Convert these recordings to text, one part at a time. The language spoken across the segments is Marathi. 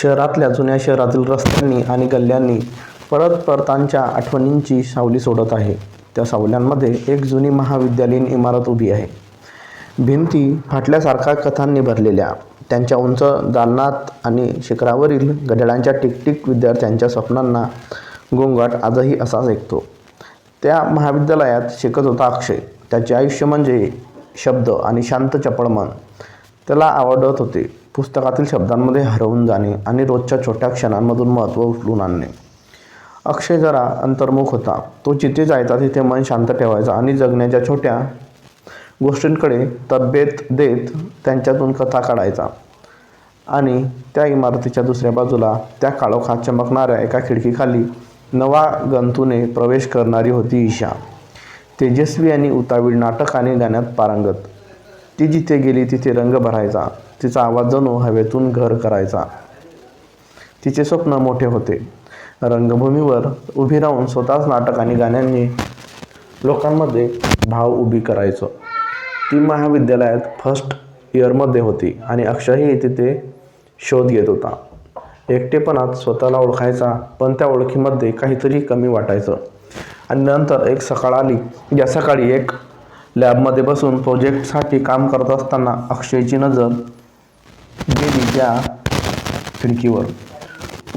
शहरातल्या जुन्या शहरातील रस्त्यांनी आणि गल्ल्यांनी परत परतांच्या आठवणींची सावली सोडत आहे. त्या सावल्यांमध्ये एक जुनी महाविद्यालयीन इमारत उभी आहे. भिंती फाटल्यासारख्या कथांनी भरलेल्या. त्यांच्या उंच दालनात आणि शिखरावरील घड्याळांच्या टिकटिक विद्यार्थ्यांच्या स्वप्नांना गोंगाट आजही असाच ऐकतो. त्या महाविद्यालयात शिकत होता अक्षय. त्याचे आयुष्य म्हणजे शब्द आणि शांत चपळ मन. त्याला आवडत होते. पुस्तकातील शब्दांमध्ये हरवून जाणे आणि रोजच्या छोट्या क्षणांमधून महत्त्व उचलून आणणे. अक्षय जरा अंतर्मुख होता. तो जिथे जायचा तिथे मन शांत ठेवायचा आणि जगण्याच्या छोट्या गोष्टींकडे तब्येत देत त्यांच्यातून कथा काढायचा. आणि त्या इमारतीच्या दुसऱ्या बाजूला त्या काळोखात चमकणाऱ्या एका खिडकीखाली नवा गंतूने प्रवेश करणारी होती ईशा. तेजस्वी आणि उतावीळ नाटक आणि गाण्यात पारंगत. ती जिथे गेली तिथे रंग भरायचा. तिचा आवाज जणू हवेतून घर करायचा. तिचे स्वप्न मोठे होते. रंगभूमीवर उभी राहून स्वतःच नाटक आणि गाण्यांनी लोकांमध्ये भाव उभी करायचं. ती महाविद्यालयात फर्स्ट इयरमध्ये होती आणि अक्षयही तिथे शोध घेत होता. एकटेपणात स्वतःला ओळखायचा पण त्या ओळखीमध्ये काहीतरी कमी वाटायचं. आणि नंतर एक सकाळ आली. या सकाळी एक लॅबमध्ये बसून प्रोजेक्टसाठी काम करत असताना अक्षयची नजर गेली त्या खिडकीवर.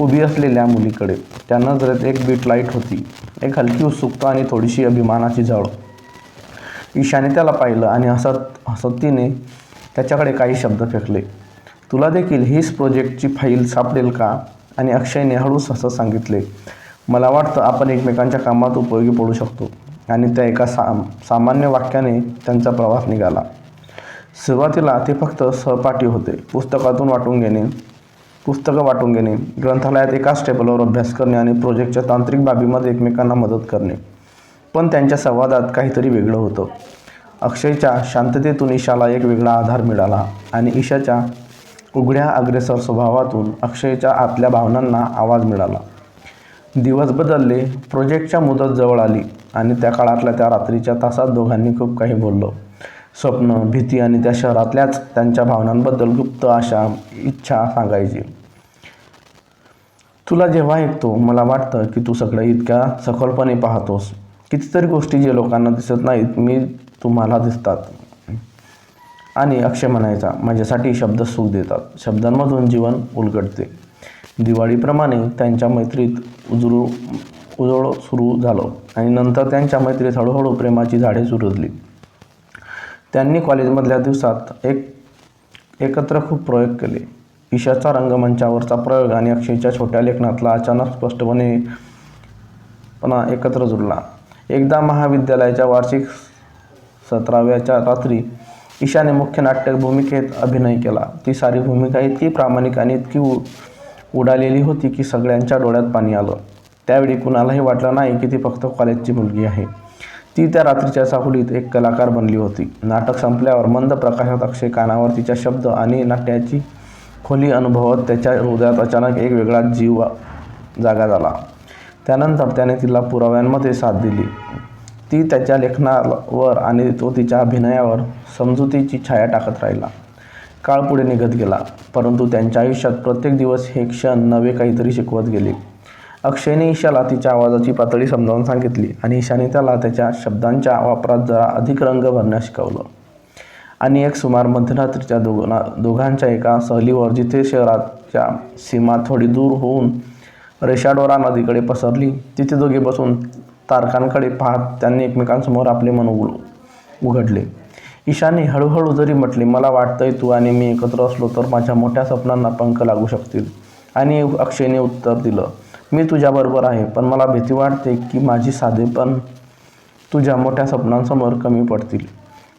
उभी असलेल्या मुलीकडे. त्या नजरेत एक बीट लाइट होती. एक हलकी उत्सुकता आणि थोडीशी अभिमानाची झळ ईशाने त्याला पाहिलं आणि हसत हसत तिने त्याच्याकडे काही शब्द फेकले. तुला देखील हीच प्रोजेक्टची फाईल सापडेल का? आणि अक्षयने हळूच हसत सांगितले. मला वाटतं आपण एकमेकांच्या कामात उपयोगी पडू शकतो. आणि त्या एका सा सामान्य वाक्याने त्यांचा प्रवास निघाला. सुरुवातीला ते फक्त सहपाठी होते. पुस्तकातून वाटून घेणे पुस्तकं वाटून घेणे ग्रंथालयात एकाच टेबलवर अभ्यास करणे आणि प्रोजेक्टच्या तांत्रिक बाबीमध्ये एकमेकांना मदत करणे. पण त्यांच्या संवादात काहीतरी वेगळं होतं. अक्षयच्या शांततेतून ईशाला एक वेगळा आधार मिळाला आणि ईशाच्या उघड्या अग्रेसर स्वभावातून अक्षयच्या आतल्या भावनांना आवाज मिळाला. दिवस बदलले प्रोजेक्टच्या मुदत जवळ आली आणि त्या काळातल्या त्या रात्रीच्या तासात दोघांनी खूप काही बोललो. स्वप्न भीती आणि त्या शहरातल्याच त्यांच्या भावनांबद्दल गुप्त आशा इच्छा सांगायची. तुला जेव्हा ऐकतो मला वाटतं की तू सगळं इतक्या सखोलपणे पाहतोस. कितीतरी गोष्टी जे लोकांना दिसत नाहीत मी तुम्हाला दिसतात आणि अक्षय म्हणायचा माझ्यासाठी शब्द सुख देतात. शब्दांमधून जीवन उलगडते. दिवाळीप्रमाणे त्यांच्या मैत्रीत उजळू उजळ सुरू झालं आणि नंतर त्यांच्या मैत्रीत हळूहळू प्रेमाची झाडे सुरजली. त्यांनी कॉलेजमधल्या दिवसात एक एकत्र खूप प्रयोग केले. ईशाचा रंगमंचावरचा प्रयोग आणि अक्षयच्या छोट्या लेखनातला अचानक स्पष्टपणे पणा एकत्र जुळला. एकदा महाविद्यालयाच्या वार्षिक सतराव्याच्या रात्री ईशाने मुख्य नाट्य भूमिकेत अभिनय केला. ती सारी भूमिका इतकी प्रामाणिक आणि इतकी उ उडालेली होती की सगळ्यांच्या डोळ्यात पाणी आलं. त्यावेळी कुणालाही वाटलं नाही की ती फक्त कॉलेजची मुलगी आहे. ती त्या रात्रीच्या साहुलीत एक कलाकार बनली होती. नाटक संपल्यावर मंद प्रकाशात अक्षय कानावर तिच्या शब्द आणि नाट्याची खोली अनुभवत त्याच्या हृदयात अचानक एक वेगळा जीव जागा झाला. त्यानंतर त्याने तिला पुराव्यांमध्ये साथ दिली. ती त्याच्या लेखनावर आणि तो तिच्या अभिनयावर समजुतीची छाया टाकत राहिला. काळ पुढे निघत गेला परंतु त्यांच्या आयुष्यात प्रत्येक दिवस हे क्षण नवे काहीतरी शिकवत गेले. अक्षयने ईशाला तिच्या आवाजाची पातळी समजावून सांगितली आणि ईशाने त्याला त्याच्या शब्दांच्या वापरात जरा अधिक रंग भरण्यास शिकवलं. आणि एक सुमार मध्यरात्रीच्या दोघा दोघांच्या एका सहलीवर जिथे शहराच्या सीमा थोडी दूर होऊन रेषाडोरा नदीकडे पसरली तिथे दोघे बसून तारकांकडे पाहत त्यांनी एकमेकांसमोर आपले मन उघड उघडले. ईशाने हळूहळू जरी म्हटले मला वाटतंय तू आणि मी एकत्र असलो तर माझ्या मोठ्या स्वप्नांना पंख लागू शकतील. आणि अक्षयने उत्तर दिलं मी तुझ्याबरोबर आहे पण मला भीती वाटते की माझी साधेपण तुझ्या मोठ्या स्वप्नांसमोर कमी पडतील.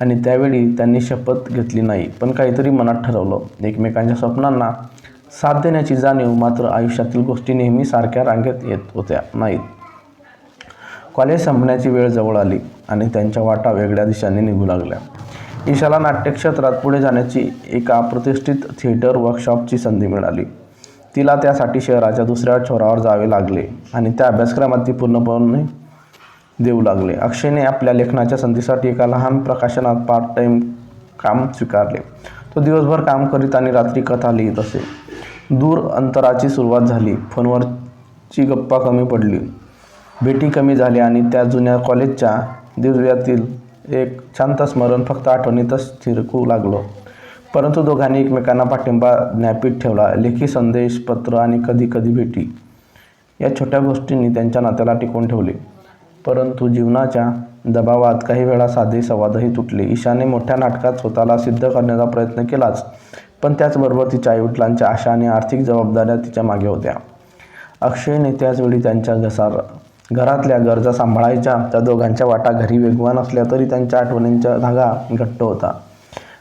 आणि त्यावेळी त्यांनी शपथ घेतली नाही पण काहीतरी मनात ठरवलं. एकमेकांच्या स्वप्नांना साथ देण्याची जाणीव मात्र आयुष्यातील गोष्टी नेहमी सारख्या रांगेत येत होत्या नाहीत. कॉलेज संपण्याची वेळ जवळ आली आणि त्यांच्या वाटा वेगळ्या दिशाने निघू लागल्या. ईशाला नाट्यक्षेत्रात पुढे जाण्याची एका प्रतिष्ठित थिएटर वर्कशॉपची संधी मिळाली. तिला त्यासाठी शहराच्या दुसऱ्या छोरावर जावे लागले आणि त्या अभ्यासक्रमात ती पूर्णपणे देऊ लागले. अक्षयने आपल्या लेखनाच्या संधीसाठी एका लहान प्रकाशनात पार्ट टाईम काम स्वीकारले. तो दिवसभर काम करीत आणि रात्री कथा लिहित असे. दूर अंतराची सुरुवात झाली. फोनवरची गप्पा कमी पडली. भेटी कमी झाली आणि त्या जुन्या कॉलेजच्या दिव्यातील एक शांत स्मरण फक्त आठवणीतच थिरकू लागलं. परंतु दोघांनी एकमेकांना पाठिंबा ज्ञापीत ठेवला लेखी संदेश पत्र आणि कधी कधी भेटी. या छोट्या गोष्टींनी त्यांच्या नात्याला टिकवून ठेवले. परंतु जीवनाच्या दबावात काही वेळा साधे संवादही तुटले. ईशाने मोठ्या नाटकात स्वतःला सिद्ध करण्याचा प्रयत्न केलाच पण त्याचबरोबर तिच्या आईवडिलांच्या आशा आणि आर्थिक जबाबदाऱ्या तिच्यामागे होत्या. अक्षयने त्याचवेळी त्यांच्या घसार घरातल्या गरजा सांभाळायच्या. त्या दोघांच्या वाटा घरी वेगवान असल्या तरी त्यांच्या आठवणींचा धागा घट्ट होता.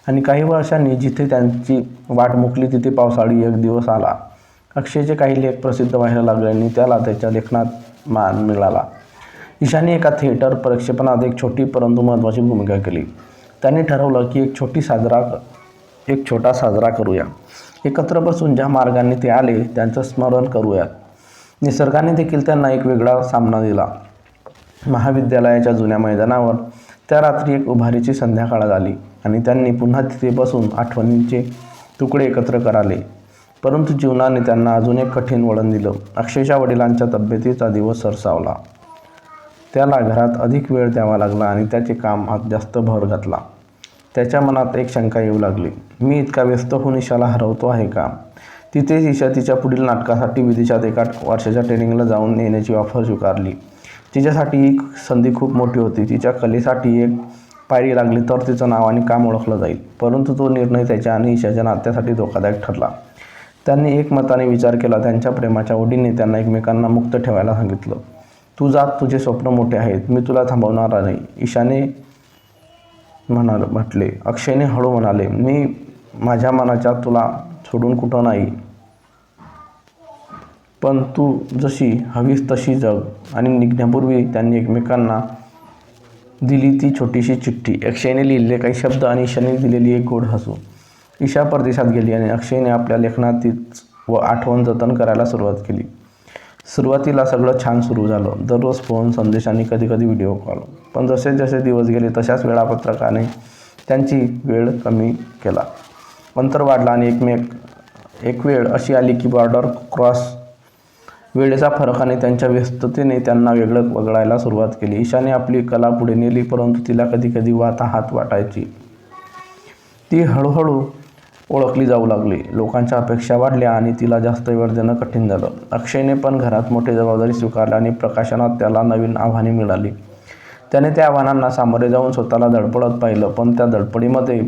आणि काही वर्षांनी जिथे त्यांची वाट मुकली तिथे पावसाळी एक दिवस आला. अक्षयचे काही लेख प्रसिद्ध व्हायला लागले आणि त्याला त्याच्या लेखनात मान मिळाला. ईशाने एका थिएटर प्रक्षेपणात एक छोटी परंतु महत्त्वाची भूमिका केली. त्याने ठरवलं की एक छोटी साजरा एक छोटा साजरा करूया. एकत्र बसून ज्या मार्गाने ते आले त्यांचं स्मरण करूयात. निसर्गाने देखील त्यांना एक वेगळा सामना दिला. महाविद्यालयाच्या जुन्या मैदानावर त्या रात्री एक उभारीची संध्याकाळ झाली. आणि त्यांनी पुन्हा तिथे बसून आठवणींचे तुकडे एकत्र कराले. परंतु जीवनाने त्यांना अजून एक कठीण वळण दिलं. अक्षयच्या वडिलांच्या तब्येतीचा दिवस सरसावला. त्याला घरात अधिक वेळ द्यावा लागला आणि त्याचे काम आज जास्त भर घातला. त्याच्या मनात एक शंका येऊ लागली. मी इतका व्यस्त होऊन ईशाला हरवतो आहे का? तिथेच ईशा तिच्या पुढील नाटकासाठी विदेशात एका वर्षाच्या ट्रेनिंगला जाऊन येण्याची ऑफर स्वीकारली. तिच्यासाठी ही संधी खूप मोठी होती. तिच्या कलेसाठी एक पायरी लागली तर तिचं नाव आणि काम ओळखलं जाईल. परंतु तो निर्णय त्याच्या आणि ईशाच्या नात्यासाठी धोकादायक ठरला. त्यांनी एकमताने विचार केला. त्यांच्या प्रेमाच्या ओढीने त्यांना एकमेकांना मुक्त ठेवायला सांगितलं. तू जात तुझे स्वप्न मोठे आहेत. मी तुला थांबवणार नाही. ईशाने म्हणाल म्हटले. अक्षयने हळू म्हणाले मी माझ्या मनाच्या तुला सोडून कुठं नाही. पण तू जशी हवीस तशी जग. आणि निघण्यापूर्वी त्यांनी एकमेकांना दिली ती छोटीशी चिठ्ठी. अक्षयने लिहिलेले काही शब्द आणि ईशाने दिलेली एक गोड हसू. ईशा परदेशात गेली आणि अक्षयने आपल्या लेखनातीच व आठवण जतन करायला सुरुवात केली. सुरुवातीला सगळं छान सुरू झालं. दररोज फोन संदेश आणि कधीकधी व्हिडिओ कॉल. पण जसे जसे दिवस गेले तशाच वेळापत्रकाने त्यांची वेळ कमी केला. अंतर वाढला आणि एकमेक एक वेळ अशी आली की बॉर्डर क्रॉस वेळेचा फरकाने त्यांच्या व्यस्ततेने त्यांना वेगळं वगळायला सुरुवात केली. ईशाने आपली कला पुढे नेली परंतु तिला कधी कधी वाताहात वाटायची. ती हळूहळू ओळखली जाऊ लागली. लोकांच्या अपेक्षा वाढल्या आणि तिला जास्त वेळ देणं कठीण झालं. अक्षयने पण घरात मोठी जबाबदारी स्वीकारली आणि प्रकाशनात त्याला नवीन आव्हाने मिळाली. त्याने त्या आव्हानांना सामोरे जाऊन स्वतःला धडपडत पाहिलं पण त्या धडपडीमध्ये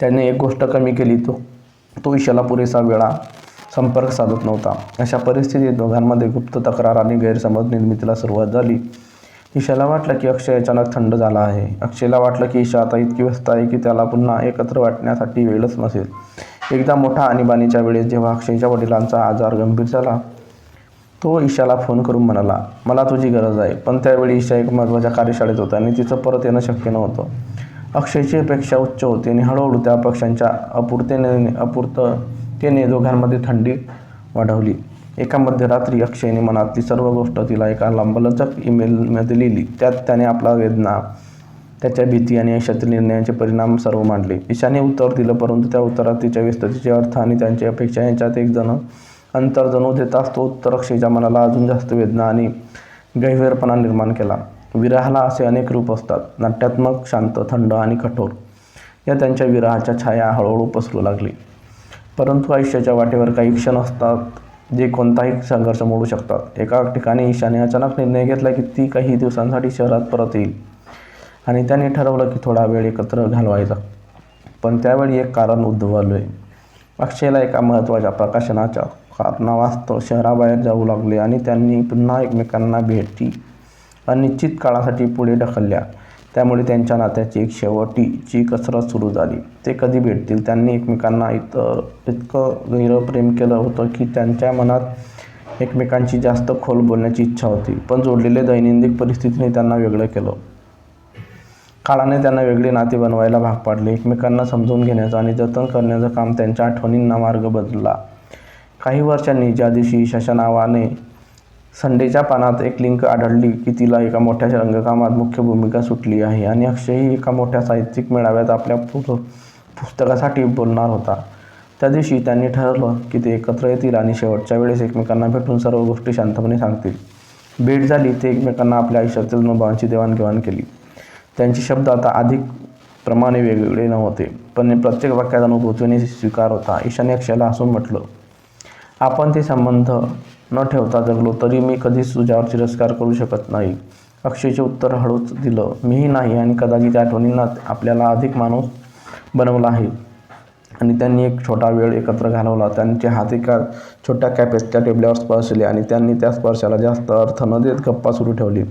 त्याने एक गोष्ट कमी केली तो तो ईशाला पुरेसा वेळा संपर्क साधत नव्हता. अशा परिस्थितीत दोघांमध्ये गुप्त तक्रार आणि गैरसमज निर्मितीला सुरुवात झाली. ईशाला वाटलं की अक्षय अचानक थंड झाला आहे. अक्षयला वाटलं की ईशा आता इतकी व्यस्त आहे की त्याला पुन्हा एकत्र वाटण्यासाठी वेळच नसेल. एकदा मोठा आणीबाणीच्या वेळेस जेव्हा अक्षयच्या वडिलांचा आजार गंभीर झाला तो ईशाला फोन करून म्हणाला मला तुझी गरज आहे. पण त्यावेळी ईशा एक महत्त्वाच्या कार्यशाळेत होता आणि तिचं परत येणं शक्य नव्हतं. अक्षयची अपेक्षा उच्च होती आणि हळूहळू त्या अपेक्षांच्या अपूर्तेने त्याने दोघांमध्ये थंडी वाढवली. एका मध्यरात्री अक्षयने मनातली सर्व गोष्ट तिला एका लांबलचक ईमेलमध्ये लिहिली. त्यात त्याने आपला वेदना त्याच्या भीती आणि आयुष्यातील निर्णयांचे परिणाम सर्व मांडले. ईशाने उत्तर दिलं परंतु त्या उत्तरात तिच्या व्यस्ततेचे अर्थ आणि त्यांची अपेक्षा यांच्यात एक जण अंतर जणू देताच तो उत्तर अक्षयच्या मनाला अजून जास्त वेदना आणि गैरपणा निर्माण केला. विराहाला असे अनेक रूप असतात. नाट्यात्मक शांत थंड आणि कठोर. या त्यांच्या विराहाच्या छाया हळूहळू पसरू लागली. परंतु आयुष्याच्या वाटेवर काही क्षण असतात जे कोणताही संघर्ष मोडू शकतात. एका ठिकाणी ईशाने अचानक निर्णय घेतला की ती काही दिवसांसाठी शहरात परत येईल. आणि त्याने ठरवलं की थोडा वेळ एकत्र घालवायचा. पण त्यावेळी एक कारण उद्भवले अक्षयला एका महत्त्वाच्या प्रकाशनाच्या कारणावास्तव शहराबाहेर जाऊ लागले आणि त्यांनी पुन्हा एकमेकांना भेटी अनिश्चित काळासाठी पुढे ढकलल्या. त्यामुळे त्यांच्या नात्याची एक शेवटीची कसरत सुरू झाली ते कधी भेटतील? त्यांनी एकमेकांना इतर इतकं गहिरं प्रेम केलं होतं की त्यांच्या मनात एकमेकांची जास्त खोल बोलण्याची इच्छा होती. पण जोडलेले दैनंदिन परिस्थितीने त्यांना वेगळं केलं. काळाने त्यांना वेगळे नाते बनवायला भाग पाडले. एकमेकांना समजून घेण्याचं आणि जतन करण्याचं काम त्यांच्या आठवणींना मार्ग बदलला. काही वर्षांनी ज्या दिवशी शशा नावाने संडेच्या पानात एक लिंक आढळली की तिला एका मोठ्या रंगकामात मुख्य भूमिका सुटली आहे आणि अक्षयही एका मोठ्या साहित्यिक मेळाव्यात आपल्या पु पुस्तकासाठी बोलणार होता. त्या दिवशी त्यांनी ठरवलं की ते एकत्र येतील आणि शेवटच्या वेळेस एकमेकांना भेटून सर्व गोष्टी शांतपणे सांगतील. भेट झाली ते एकमेकांना आपल्या आयुष्यातील अनुभवांची देवाणघेवाण केली. त्यांचे शब्द आता अधिक प्रमाणे वेगवेगळे नव्हते पण प्रत्येक वाक्यात अनुभूतीने स्वीकार होता. ईशाने अक्षयला हसून म्हटलं आपण ते संबंध न ठेवता जगलो तरी मी कधीच तुझ्यावर तिरस्कार करू शकत नाही. अक्षयचे उत्तर हळूच दिलं. मीही नाही आणि कदाचित त्या आठवणींना आपल्याला अधिक माणूस बनवला आहे. आणि त्यांनी एक छोटा वेळ एकत्र घालवला. त्यांचे हात एका छोट्या कॅपेसच्या टेबल्यावर स्पर्शले आणि त्यांनी त्या स्पर्शाला जास्त अर्थ न देत गप्पा सुरू ठेवली.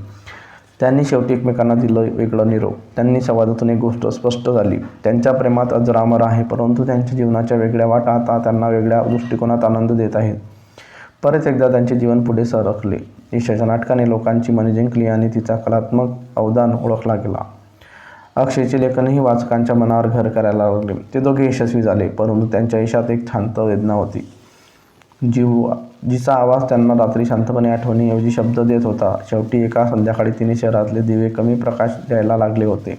त्यांनी शेवटी एकमेकांना दिलं वेगळं निरोप. त्यांनी संवादातून एक गोष्ट स्पष्ट झाली. त्यांच्या प्रेमात अजरामर आहे परंतु त्यांच्या जीवनाच्या वेगळ्या वाटा आता त्यांना वेगळ्या दृष्टिकोनात आनंद देत आहेत. परत एकदा त्यांचे जीवन पुढे सरकले. ईशाच्या नाटकाने लोकांची मने जिंकली आणि तिचा कलात्मक अवदान ओळखला गेला. अक्षयचे लेखनही वाचकांच्या मनावर घर करायला लागले. ते दोघे यशस्वी झाले परंतु त्यांच्या यशात एक शांत वेदना होती. जीव जिचा आवाज त्यांना रात्री शांतपणे आठवणीऐवजी शब्द देत होता. शेवटी एका संध्याकाळी तिने शहरातले दिवे कमी प्रकाश द्यायला लागले होते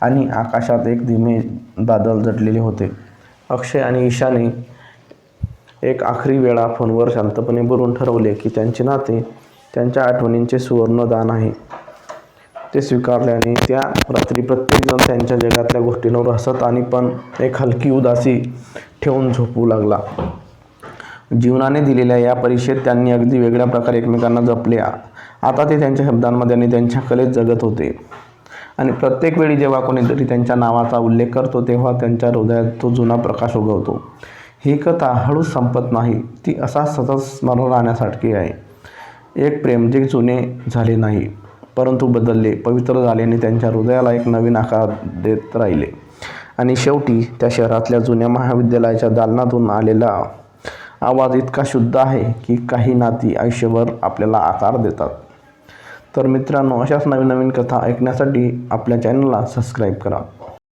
आणि आकाशात एक धीमे बादल जडलेले होते. अक्षय आणि ईशाने एक आखरी वेळा फोनवर शांतपणे बोलून ठरवले की त्यांचे नाते त्यांच्या आठवणींचे सुवर्णदान आहे. ते स्वीकारल्याने त्या रात्री प्रत्येकजण त्यांच्या जगातल्या गोष्टींवर हसत आणि पण एक हलकी उदासी ठेवून झोपू लागला. जीवनाने दिलेल्या या परीक्षेत त्यांनी अगदी वेगळ्या प्रकारे एकमेकांना जपले. आता ते त्यांच्या शब्दांमध्ये आणि त्यांच्या कलेत जगत होते. आणि प्रत्येक वेळी जेव्हा कोणीतरी त्यांच्या नावाचा उल्लेख करतो तेव्हा त्यांच्या हृदयात तो जुना प्रकाश उगवतो. ही कथा हळूच संपत नाही. ती असा सतत स्मरण राहण्यासारखी आहे. एक प्रेम जे जुने झाले नाही परंतु बदलले पवित्र झाले आणि त्यांच्या हृदयाला एक नवीन आकार देत राहिले. आणि शेवटी त्या शहरातल्या जुन्या महाविद्यालयाच्या दालनातून आलेला आवाज इतका शुद्ध आहे की काही नाती आयुष्यभर आपल्याला आकार देतात. तर मित्रांनो अशाच नवीन नवीन कथा ऐकण्यासाठी आपल्या चॅनलला सबस्क्राईब करा.